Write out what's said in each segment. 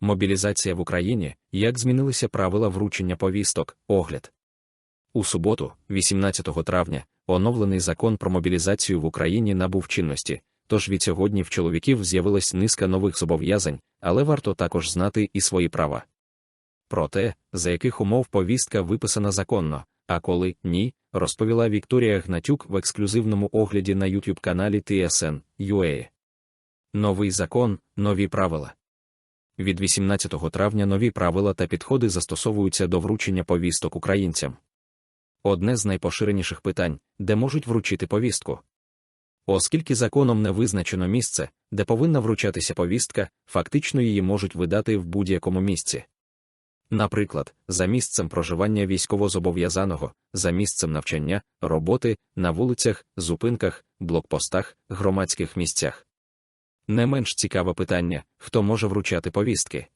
Мобілізація в Україні, як змінилися правила вручення повісток, огляд. У суботу, 18 травня, оновлений закон про мобілізацію в Україні набув чинності, тож від сьогодні в чоловіків з'явилась низка нових зобов'язань, але варто також знати і свої права. Про те, за яких умов повістка виписана законно, а коли ні, розповіла Вікторія Гнатюк в ексклюзивному огляді на YouTube каналі TSN UA. Новий закон, нові правила. Від 18 травня нові правила та підходи застосовуються до вручення повісток українцям. Одне з найпоширеніших питань, де можуть вручити повістку. Оскільки законом не визначено місце, де повинна вручатися повістка, фактично її можуть видати в будь-якому місці. Наприклад, за місцем проживання військовозобов'язаного, за місцем навчання, роботи, на вулицях, зупинках, блокпостах, громадських місцях. Не менш цікаве питання, хто може вручати повістки.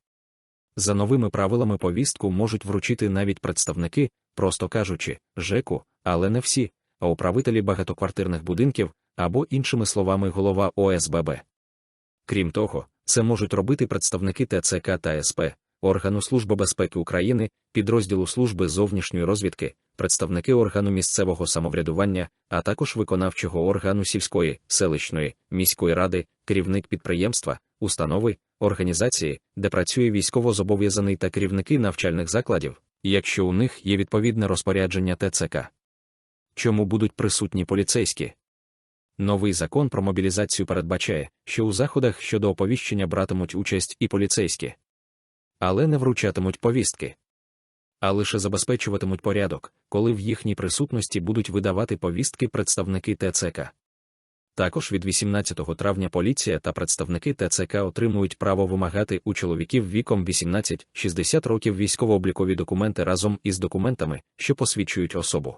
За новими правилами повістку можуть вручити навіть представники, просто кажучи, ЖЕКу, але не всі, а управителі багатоквартирних будинків або, іншими словами, голова ОСББ. Крім того, це можуть робити представники ТЦК та СП, органу Служби безпеки України, підрозділу служби зовнішньої розвідки, представники органу місцевого самоврядування, а також виконавчого органу сільської, селищної, міської ради, керівник підприємства, установи, організації, де працює військовозобов'язаний та керівники навчальних закладів, якщо у них є відповідне розпорядження ТЦК. Чому будуть присутні поліцейські? Новий закон про мобілізацію передбачає, що у заходах щодо оповіщення братимуть участь і поліцейські, але не вручатимуть повістки, а лише забезпечуватимуть порядок, коли в їхній присутності будуть видавати повістки представники ТЦК. Також від 18 травня поліція та представники ТЦК отримують право вимагати у чоловіків віком 18-60 років військово-облікові документи разом із документами, що посвідчують особу.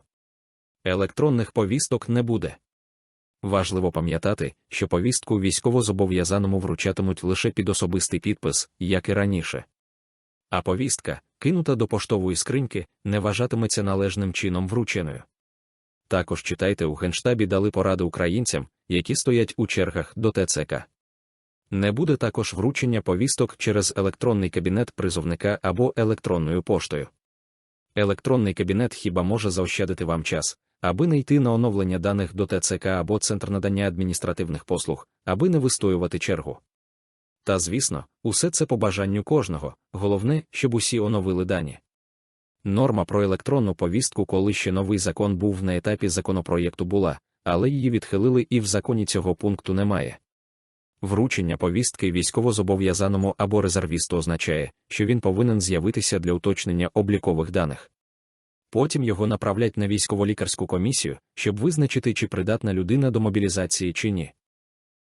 Електронних повісток не буде. Важливо пам'ятати, що повістку військовозобов'язаному вручатимуть лише під особистий підпис, як і раніше. А повістка, кинута до поштової скриньки, не вважатиметься належним чином врученою. Також читайте у Генштабі дали поради українцям, які стоять у чергах до ТЦК. Не буде також вручення повісток через електронний кабінет призовника або електронною поштою. Електронний кабінет хіба може заощадити вам час, аби не йти на оновлення даних до ТЦК або Центр надання адміністративних послуг, аби не вистоювати чергу. Та звісно, усе це по бажанню кожного, головне, щоб усі оновили дані. Норма про електронну повістку, коли ще новий закон був на етапі законопроєкту була, але її відхилили і в законі цього пункту немає. Вручення повістки військовозобов'язаному або резервісту означає, що він повинен з'явитися для уточнення облікових даних. Потім його направлять на військово-лікарську комісію, щоб визначити, чи придатна людина до мобілізації чи ні.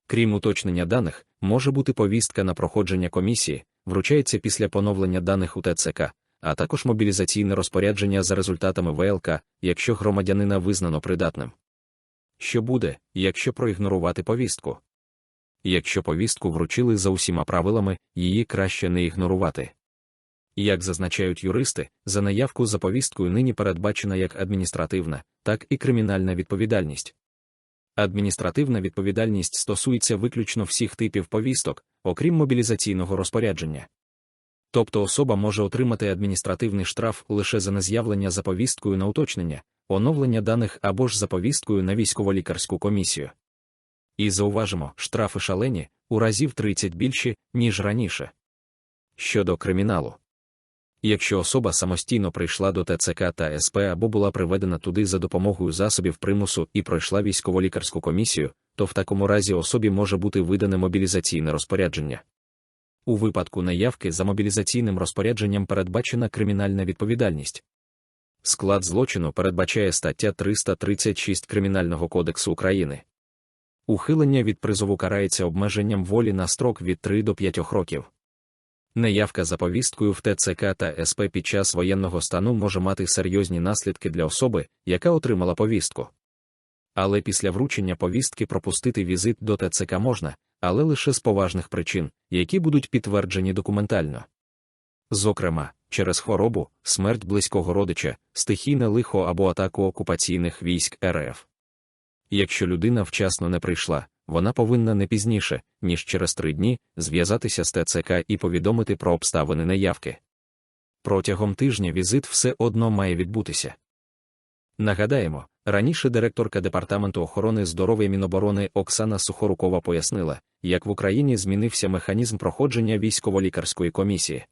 Крім уточнення даних, може бути повістка на проходження комісії, вручається після поновлення даних у ТЦК, а також мобілізаційне розпорядження за результатами ВЛК, якщо громадянина визнано придатним. Що буде, якщо проігнорувати повістку? Якщо повістку вручили за усіма правилами, її краще не ігнорувати. Як зазначають юристи, за наявку за повісткою нині передбачена як адміністративна, так і кримінальна відповідальність. Адміністративна відповідальність стосується виключно всіх типів повісток, окрім мобілізаційного розпорядження. Тобто особа може отримати адміністративний штраф лише за нез'явлення за повісткою на уточнення, оновлення даних або ж за повісткою на військово-лікарську комісію. І зауважимо, штрафи шалені у разів 30 більші, ніж раніше. Щодо криміналу. Якщо особа самостійно прийшла до ТЦК та СП або була приведена туди за допомогою засобів примусу і пройшла військово-лікарську комісію, то в такому разі особі може бути видане мобілізаційне розпорядження. У випадку наявки за мобілізаційним розпорядженням передбачена кримінальна відповідальність. Склад злочину передбачає стаття 336 Кримінального кодексу України. Ухилення від призову карається обмеженням волі на строк від 3 до 5 років. Неявка за повісткою в ТЦК та СП під час воєнного стану може мати серйозні наслідки для особи, яка отримала повістку. Але після вручення повістки пропустити візит до ТЦК можна, але лише з поважних причин, які будуть підтверджені документально. Зокрема, через хворобу, смерть близького родича, стихійне лихо або атаку окупаційних військ РФ. Якщо людина вчасно не прийшла, вона повинна не пізніше, ніж через три дні, зв'язатися з ТЦК і повідомити про обставини наявки. Протягом тижня візит все одно має відбутися. Нагадаємо, раніше директорка Департаменту охорони здоров'я Міноборони Оксана Сухорукова пояснила, як в Україні змінився механізм проходження військово-лікарської комісії.